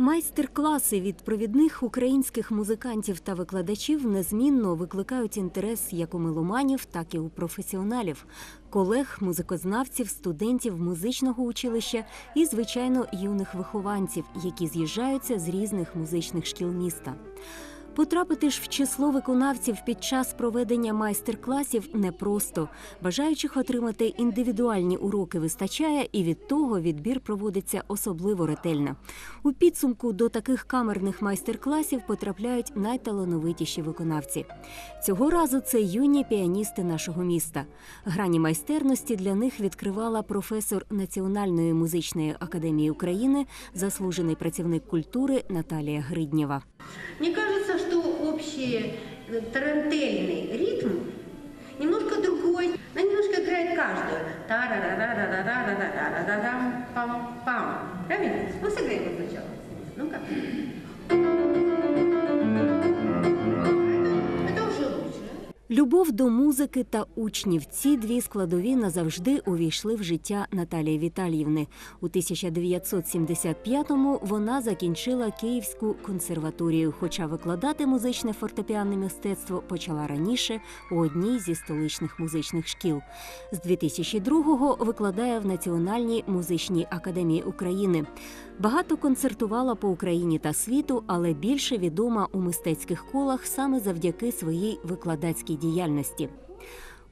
Майстер-класи від провідних українських музикантів та викладачів незмінно викликають інтерес як у меломанів, так і у професіоналів, колег, музикознавців, студентів музичного училища і, звичайно, юних вихованців, які з'їжджаються з різних музичних шкіл міста. Потрапити ж в число виконавців під час проведення майстер-класів непросто. Бажаючих отримати індивідуальні уроки вистачає, і від того відбір проводиться особливо ретельно. У підсумку до таких камерних майстер-класів потрапляють найталановитіші виконавці. Цього разу це юні піаністи нашого міста. Грані майстерності для них відкривала професор Національної музичної академії України, заслужений працівник культури Наталія Гриднєва. Мені кажуть, звучащий э, тарантельный ритм немножко другой. Она немножко играет каждую. та ра ра ра ра ра ра ра ра ра ра пам пам Правильно? Ну, сыграем сначала. Ну-ка. Любов до музики та учнів ці дві складові назавжди увійшли в життя Наталії Віталіївни. У 1975-му вона закінчила Київську консерваторію, хоча викладати музичне фортепіанне мистецтво почала раніше у одній зі столичних музичних шкіл. З 2002-го викладає в Національній музичній академії України. Багато концертувала по Україні та світу, але більше відома у мистецьких колах саме завдяки своїй викладацькій діяльності.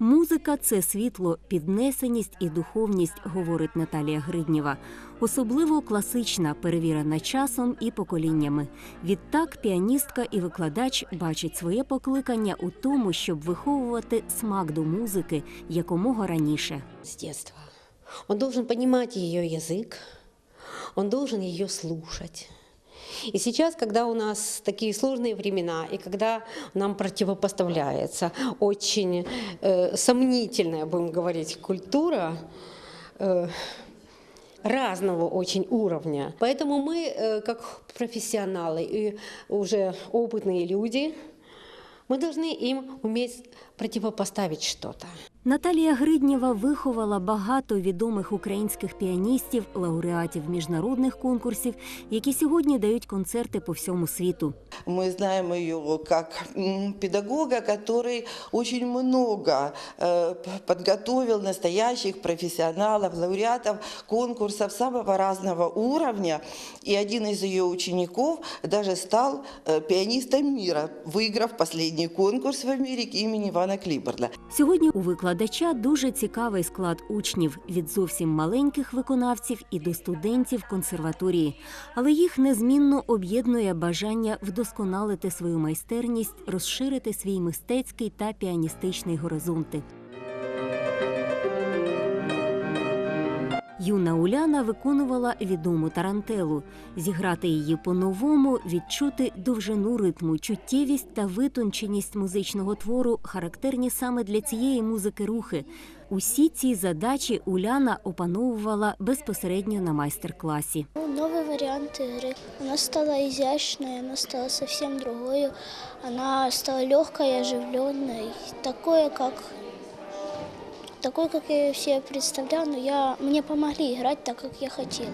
Музика це світло, піднесеність і духовність, говорить Наталія Гриднєва. Особливо класична, перевірена часом і поколіннями. Відтак піаністка і викладач бачить своє покликання у тому, щоб виховувати смак до музики якомога раніше. с детства. Он должен понимать ее язык, он должен ее слушать. И сейчас, когда у нас такие сложные времена, и когда нам противопоставляется очень э, сомнительная, будем говорить, культура, э, разного очень уровня. Поэтому мы, э, как профессионалы и уже опытные люди, мы должны им уметь противопоставить что-то. Наталія Гриднєва виховала багато відомих українських піаністів, лауреатів міжнародних конкурсів, які сьогодні дають концерти по всьому світу. Мы знаем ее как м, педагога, который очень много э, п- подготовил настоящих профессионалов, лауреатов конкурсов самого разного уровня. И один из ее учеников даже стал э, пианистом мира, выиграв последний конкурс в Америке имени Ивана Клиборда. Сьогодні у викладача дуже цікавий склад учнів від зовсім маленьких виконавців і до студентів консерваторії, але їх незмінно об'єднує бажання вдосконалити свою майстерність, розширити свій мистецький та піаністичний горизонти. Юна Уляна виконувала відому тарантелу. Зіграти її по-новому, відчути довжину ритму, чуттєвість та витонченість музичного твору характерні саме для цієї музики рухи. Усі ці задачі Уляна опановувала безпосередньо на майстер-класі. Ну, Новый вариант игры. Она стала изящной, она стала совсем другой. Она стала легкой, оживленной, такой, как такой, как я себе представлял, но я, мне помогли играть так, как я хотела.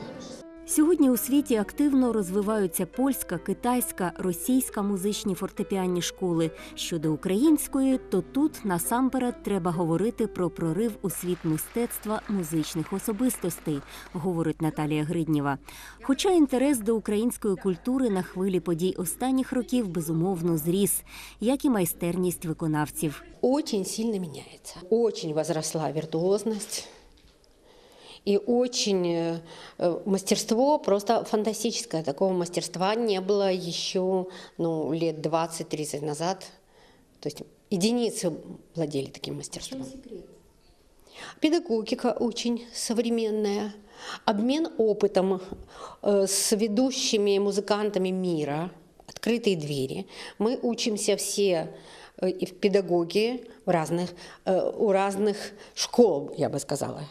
Сьогодні у світі активно розвиваються польська, китайська, російська музичні фортепіанні школи. Щодо української, то тут насамперед треба говорити про прорив у світ мистецтва музичних особистостей, говорить Наталія Гриднєва. Хоча інтерес до української культури на хвилі подій останніх років безумовно зріс, як і майстерність виконавців. очень сильно меняется. Очень возросла виртуозность. И очень э, э, мастерство просто фантастическое. Такого мастерства не было еще ну, лет 20-30 назад. То есть единицы владели таким мастерством. Педагогика очень современная. Обмен опытом э, с ведущими музыкантами мира. Открытые двери. Мы учимся все и в педагогии в разных, у разных школ, я бы сказала.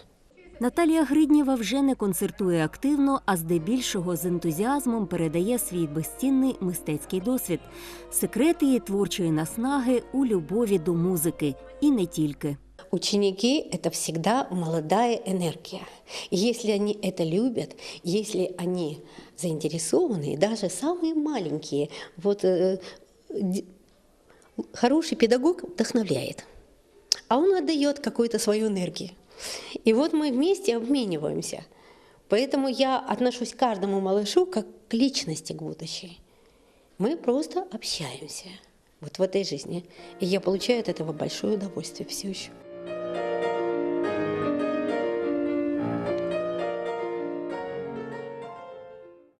Наталія Гриднєва вже не концертує активно, а здебільшого з ентузіазмом передає свій безцінний мистецький досвід. Секрет її творчої наснаги у любові до музики і не тільки. Ученики – это всегда молодая энергия. И если они это любят, если они заинтересованы, даже самые маленькие, вот э, д- хороший педагог вдохновляет, а он отдает какую-то свою энергию. И вот мы вместе обмениваемся. Поэтому я отношусь к каждому малышу как к личности к будущей. Мы просто общаемся вот в этой жизни. И я получаю от этого большое удовольствие все еще.